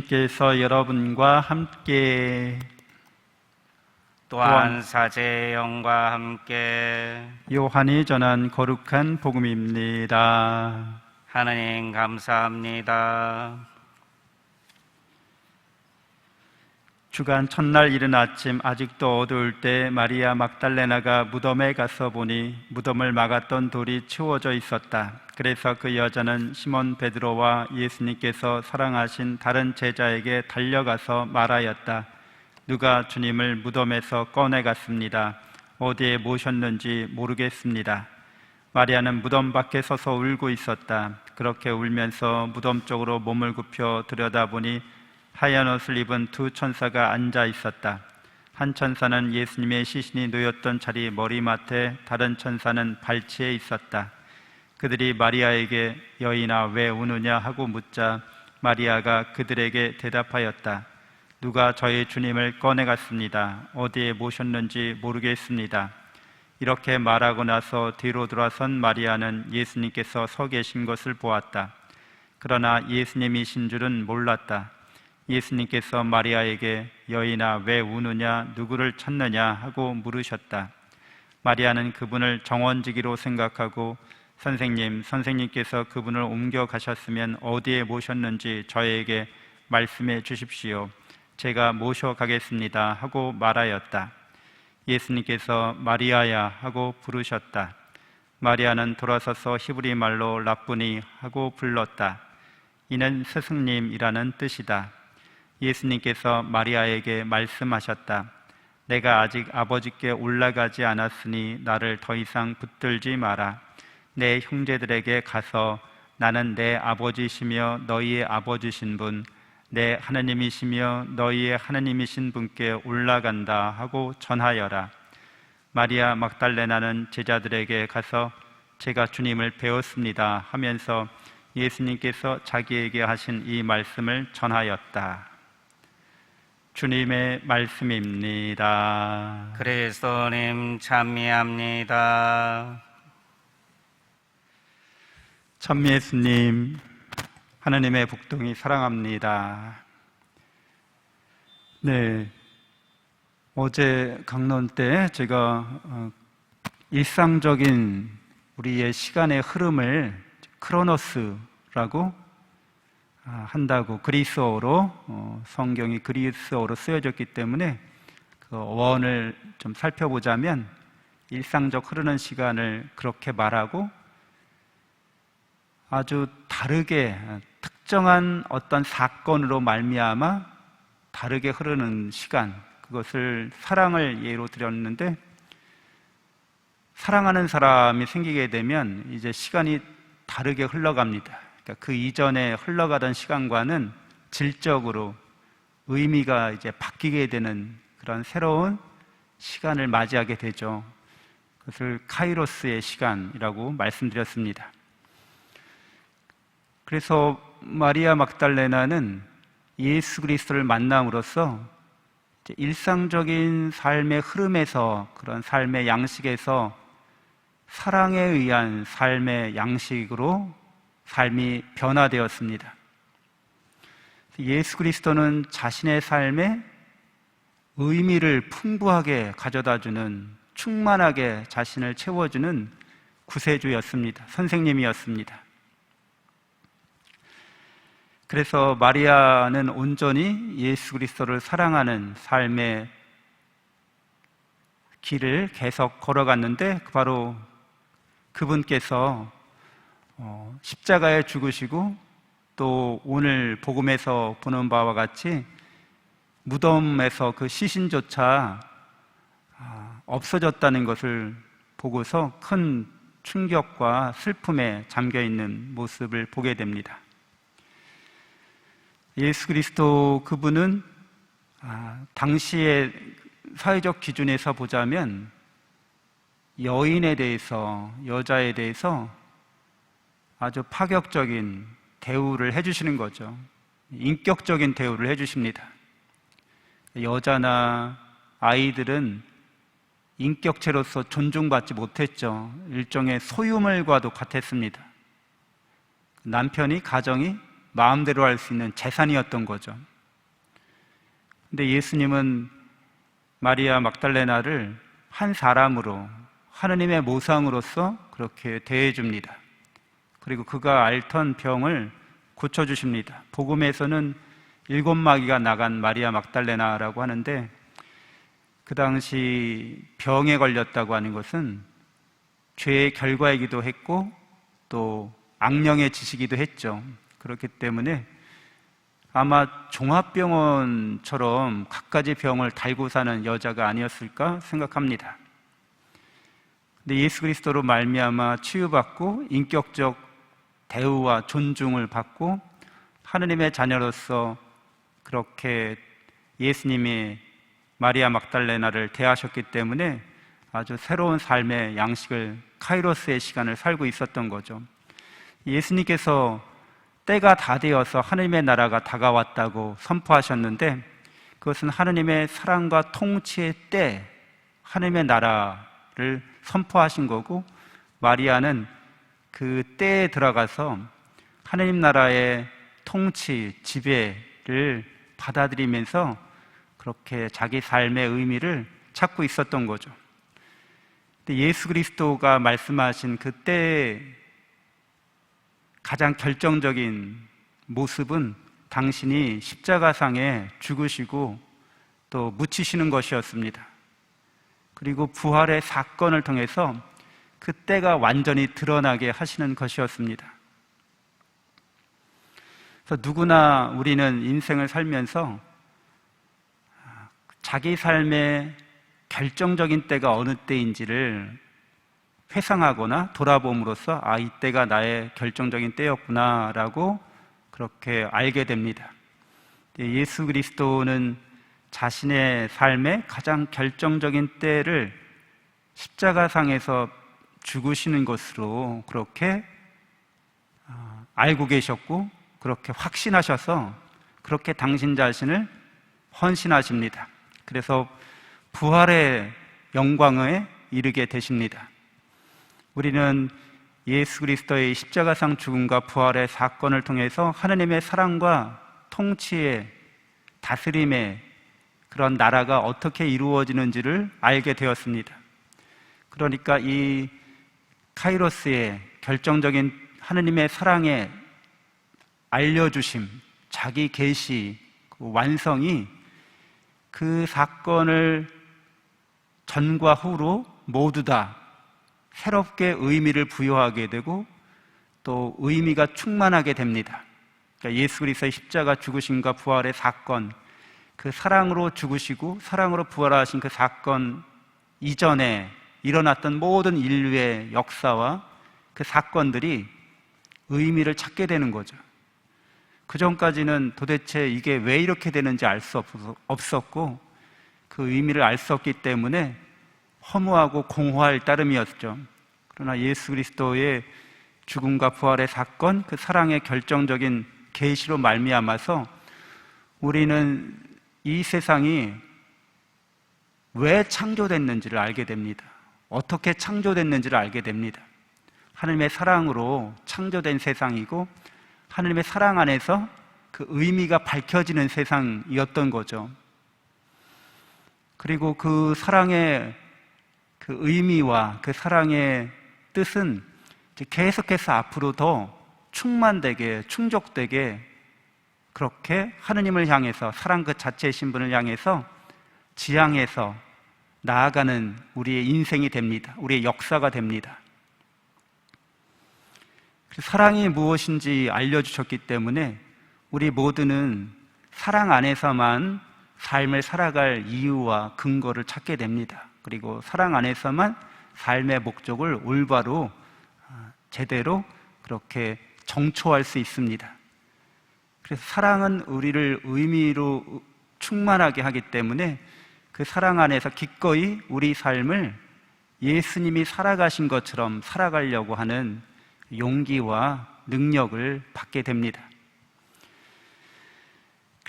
예수님께서 여러분과 함께 또한 사제의 영과 함께 요한이 전한 거룩한 복음입니다. 하나님 감사합니다. 주간 첫날 이른 아침 아직도 어두울 때 마리아 막달레나가 무덤에 가서 보니 무덤을 막았던 돌이 치워져 있었다. 그래서 그 여자는 시몬 베드로와 예수님께서 사랑하신 다른 제자에게 달려가서 말하였다. 누가 주님을 무덤에서 꺼내 갔습니다. 어디에 모셨는지 모르겠습니다. 마리아는 무덤 밖에 서서 울고 있었다. 그렇게 울면서 무덤 쪽으로 몸을 굽혀 들여다보니 하얀 옷을 입은 두 천사가 앉아 있었다. 한 천사는 예수님의 시신이 놓였던 자리 머리맡에 다른 천사는 발치에 있었다. 그들이 마리아에게 여인아 왜 우느냐 하고 묻자 마리아가 그들에게 대답하였다. 누가 저희 주님을 꺼내갔습니다. 어디에 모셨는지 모르겠습니다. 이렇게 말하고 나서 뒤로 돌아선 마리아는 예수님께서 서 계신 것을 보았다. 그러나 예수님이신 줄은 몰랐다. 예수님께서 마리아에게 여인아 왜 우느냐 누구를 찾느냐 하고 물으셨다. 마리아는 그분을 정원지기로 생각하고 선생님, 선생님께서 그분을 옮겨 가셨으면 어디에 모셨는지 저에게 말씀해 주십시오. 제가 모셔 가겠습니다. 하고 말하였다. 예수님께서 마리아야 하고 부르셨다. 마리아는 돌아서서 히브리 말로 라쁘니 하고 불렀다. 이는 스승님이라는 뜻이다. 예수님께서 마리아에게 말씀하셨다. 내가 아직 아버지께 올라가지 않았으니 나를 더 이상 붙들지 마라. 내 형제들에게 가서 나는 내 아버지시며 너희의 아버지신 분, 내 하나님이시며 너희의 하나님이신 분께 올라간다 하고 전하여라. 마리아 막달레나는 제자들에게 가서 제가 주님을 배웠습니다 하면서 예수님께서 자기에게 하신 이 말씀을 전하였다. 주님의 말씀입니다. 그리스도님 찬미합니다. 참 예수님, 하나님의 복동이 사랑합니다. 네. 어제 강론 때 제가 어, 일상적인 우리의 시간의 흐름을 크로노스라고 아, 한다고 그리스어로 어, 성경이 그리스어로 쓰여졌기 때문에 그 원을 좀 살펴보자면 일상적 흐르는 시간을 그렇게 말하고 아주 다르게 특정한 어떤 사건으로 말미암아 다르게 흐르는 시간 그것을 사랑을 예로 드렸는데 사랑하는 사람이 생기게 되면 이제 시간이 다르게 흘러갑니다. 그러니까 그 이전에 흘러가던 시간과는 질적으로 의미가 이제 바뀌게 되는 그런 새로운 시간을 맞이하게 되죠. 그것을 카이로스의 시간이라고 말씀드렸습니다. 그래서 마리아 막달레나는 예수 그리스도를 만남으로써 일상적인 삶의 흐름에서 그런 삶의 양식에서 사랑에 의한 삶의 양식으로 삶이 변화되었습니다. 예수 그리스도는 자신의 삶에 의미를 풍부하게 가져다 주는 충만하게 자신을 채워주는 구세주였습니다. 선생님이었습니다. 그래서 마리아는 온전히 예수 그리스도를 사랑하는 삶의 길을 계속 걸어갔는데 바로 그분께서 어, 십자가에 죽으시고 또 오늘 복음에서 보는 바와 같이 무덤에서 그 시신조차 아, 없어졌다는 것을 보고서 큰 충격과 슬픔에 잠겨 있는 모습을 보게 됩니다. 예수 그리스도 그분은 아, 당시의 사회적 기준에서 보자면 여인에 대해서 여자에 대해서 아주 파격적인 대우를 해주시는 거죠. 인격적인 대우를 해주십니다. 여자나 아이들은 인격체로서 존중받지 못했죠. 일종의 소유물과도 같았습니다. 남편이 가정이 마음대로 할 수 있는 재산이었던 거죠. 근데 예수님은 마리아 막달레나를 한 사람으로 하느님의 모상으로서 그렇게 대해 줍니다. 그리고 그가 앓던 병을 고쳐 주십니다. 복음에서는 일곱 마귀가 나간 마리아 막달레나라고 하는데 그 당시 병에 걸렸다고 하는 것은 죄의 결과이기도 했고 또 악령의 지시기도 했죠. 그렇기 때문에 아마 종합병원처럼 갖가지 병을 달고 사는 여자가 아니었을까 생각합니다. 근데 예수 그리스도로 말미암아 치유받고 인격적 대우와 존중을 받고 하느님의 자녀로서 그렇게 예수님이 마리아 막달레나를 대하셨기 때문에 아주 새로운 삶의 양식을 카이로스의 시간을 살고 있었던 거죠. 예수님께서 때가 다 되어서 하느님의 나라가 다가왔다고 선포하셨는데 그것은 하느님의 사랑과 통치의 때 하느님의 나라를 선포하신 거고 마리아는 그 때에 들어가서 하느님 나라의 통치, 지배를 받아들이면서 그렇게 자기 삶의 의미를 찾고 있었던 거죠. 예수 그리스도가 말씀하신 그때 가장 결정적인 모습은 당신이 십자가상에 죽으시고 또 묻히시는 것이었습니다. 그리고 부활의 사건을 통해서 그때가 완전히 드러나게 하시는 것이었습니다. 그래서 누구나 우리는 인생을 살면서 자기 삶의 결정적인 때가 어느 때인지를 회상하거나 돌아봄으로써 아, 이때가 나의 결정적인 때였구나라고 그렇게 알게 됩니다. 예수 그리스도는 자신의 삶의 가장 결정적인 때를 십자가상에서 죽으시는 것으로 그렇게 어, 알고 계셨고 그렇게 확신하셔서 그렇게 당신 자신을 헌신하십니다. 그래서 부활의 영광에 이르게 되십니다. 우리는 예수 그리스도의 십자가상 죽음과 부활의 사건을 통해서 하나님의 사랑과 통치의 다스림의 그런 나라가 어떻게 이루어지는지를 알게 되었습니다. 그러니까 이 카이로스의 결정적인 하느님의 사랑의 알려주심, 자기 계시, 그 완성이 그 사건을 전과 후로 모두 다 새롭게 의미를 부여하게 되고 또 의미가 충만하게 됩니다. 그러니까 예수 그리스도의 십자가 죽으심과 부활의 사건, 그 사랑으로 죽으시고 사랑으로 부활하신 그 사건 이전에 일어났던 모든 인류의 역사와 그 사건들이 의미를 찾게 되는 거죠. 그 전까지는 도대체 이게 왜 이렇게 되는지 알 수 없었고 그 의미를 알 수 없기 때문에 허무하고 공허할 따름이었죠. 그러나 예수 그리스도의 죽음과 부활의 사건, 그 사랑의 결정적인 계시로 말미암아서 우리는 이 세상이 왜 창조됐는지를 알게 됩니다. 어떻게 창조됐는지를 알게 됩니다. 하나님의 사랑으로 창조된 세상이고 하나님의 사랑 안에서 그 의미가 밝혀지는 세상이었던 거죠. 그리고 그 사랑의 그 의미와 그 사랑의 뜻은 계속해서 앞으로 더 충만되게, 충족되게 그렇게 하느님을 향해서 사랑 그 자체의 신분을 향해서 지향해서 나아가는 우리의 인생이 됩니다. 우리의 역사가 됩니다. 사랑이 무엇인지 알려주셨기 때문에 우리 모두는 사랑 안에서만 삶을 살아갈 이유와 근거를 찾게 됩니다. 그리고 사랑 안에서만 삶의 목적을 올바로 아, 제대로 그렇게 정초할 수 있습니다. 그래서 사랑은 우리를 의미로 충만하게 하기 때문에 그 사랑 안에서 기꺼이 우리 삶을 예수님이 살아가신 것처럼 살아가려고 하는 용기와 능력을 받게 됩니다.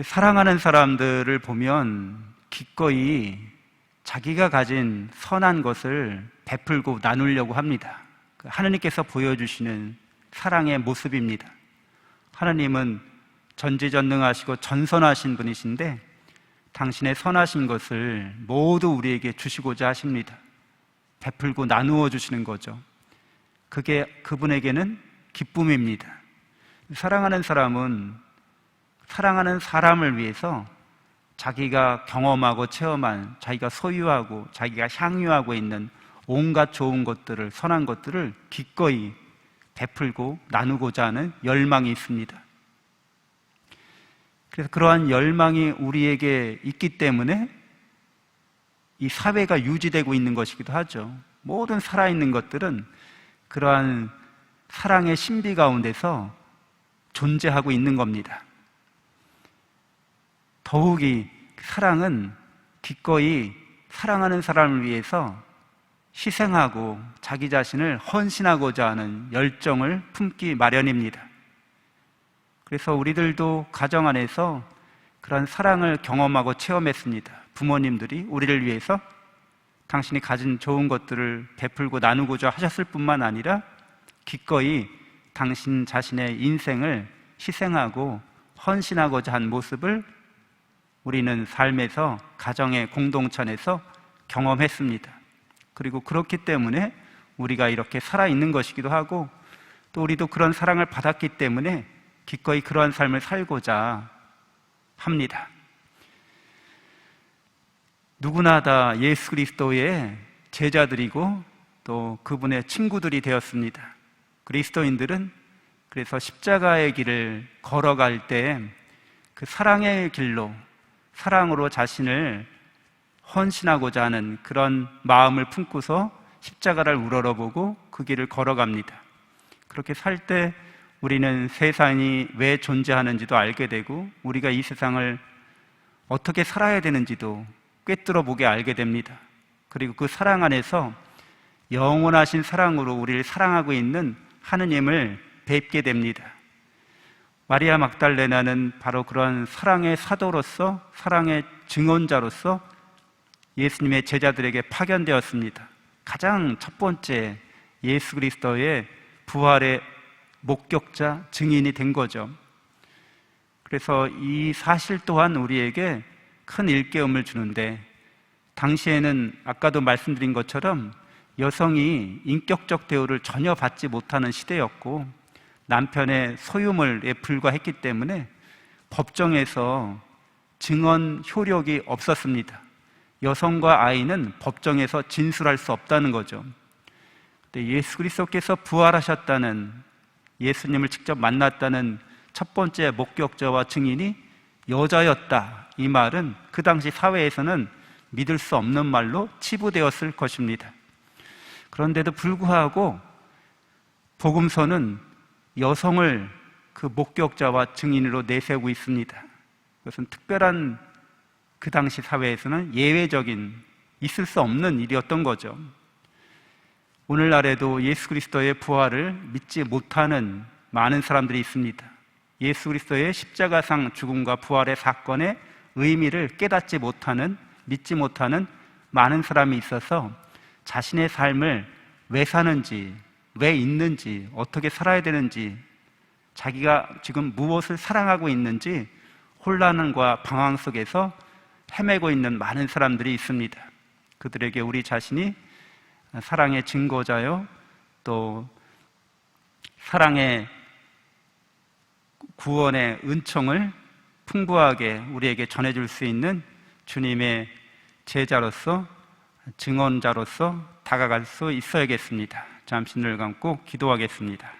사랑하는 사람들을 보면 기꺼이 자기가 가진 선한 것을 베풀고 나누려고 합니다. 그 하느님께서 보여주시는 사랑의 모습입니다. 하나님은 전지전능하시고 전선하신 분이신데 당신의 선하신 것을 모두 우리에게 주시고자 하십니다. 베풀고 나누어 주시는 거죠. 그게 그분에게는 기쁨입니다. 사랑하는 사람은 사랑하는 사람을 위해서 자기가 경험하고 체험한 자기가 소유하고 자기가 향유하고 있는 온갖 좋은 것들을 선한 것들을 기꺼이 베풀고 나누고자 하는 열망이 있습니다. 그래서 그러한 열망이 우리에게 있기 때문에 이 사회가 유지되고 있는 것이기도 하죠. 모든 살아있는 것들은 그러한 사랑의 신비 가운데서 존재하고 있는 겁니다. 더욱이 사랑은 기꺼이 사랑하는 사람을 위해서 희생하고 자기 자신을 헌신하고자 하는 열정을 품기 마련입니다. 그래서 우리들도 가정 안에서 그런 사랑을 경험하고 체험했습니다. 부모님들이 우리를 위해서 당신이 가진 좋은 것들을 베풀고 나누고자 하셨을 뿐만 아니라 기꺼이 당신 자신의 인생을 희생하고 헌신하고자 한 모습을 우리는 삶에서 가정의 공동체 안에서 경험했습니다. 그리고 그렇기 때문에 우리가 이렇게 살아있는 것이기도 하고 또 우리도 그런 사랑을 받았기 때문에 기꺼이 그러한 삶을 살고자 합니다. 누구나 다 예수 그리스도의 제자들이고 또 그분의 친구들이 되었습니다. 그리스도인들은 그래서 십자가의 길을 걸어갈 때 그 사랑의 길로 사랑으로 자신을 헌신하고자 하는 그런 마음을 품고서 십자가를 우러러보고 그 길을 걸어갑니다. 그렇게 살 때 우리는 세상이 왜 존재하는지도 알게 되고 우리가 이 세상을 어떻게 살아야 되는지도 꿰뚫어 보게 알게 됩니다. 그리고 그 사랑 안에서 영원하신 사랑으로 우리를 사랑하고 있는 하느님을 뵙게 됩니다. 마리아 막달레나는 바로 그런 사랑의 사도로서 사랑의 증언자로서 예수님의 제자들에게 파견되었습니다. 가장 첫 번째 예수 그리스도의 부활의 목격자 증인이 된 거죠. 그래서 이 사실 또한 우리에게 큰 일깨움을 주는데 당시에는 아까도 말씀드린 것처럼 여성이 인격적 대우를 전혀 받지 못하는 시대였고 남편의 소유물에 불과했기 때문에 법정에서 증언 효력이 없었습니다. 여성과 아이는 법정에서 진술할 수 없다는 거죠. 근데 예수 그리스도께서 부활하셨다는 예수님을 직접 만났다는 첫 번째 목격자와 증인이 여자였다. 이 말은 그 당시 사회에서는 믿을 수 없는 말로 치부되었을 것입니다. 그런데도 불구하고 복음서는 여성을 그 목격자와 증인으로 내세우고 있습니다. 그것은 특별한 그 당시 사회에서는 예외적인 있을 수 없는 일이었던 거죠. 오늘날에도 예수 그리스도의 부활을 믿지 못하는 많은 사람들이 있습니다. 예수 그리스도의 십자가상 죽음과 부활의 사건의 의미를 깨닫지 못하는, 믿지 못하는 많은 사람이 있어서 자신의 삶을 왜 사는지, 왜 있는지, 어떻게 살아야 되는지, 자기가 지금 무엇을 사랑하고 있는지 혼란과 방황 속에서 헤매고 있는 많은 사람들이 있습니다. 그들에게 우리 자신이 사랑의 증거자요, 또 사랑의 구원의 은총을 풍부하게 우리에게 전해줄 수 있는 주님의 제자로서 증언자로서 다가갈 수 있어야겠습니다. 잠시 눈을 감고 기도하겠습니다.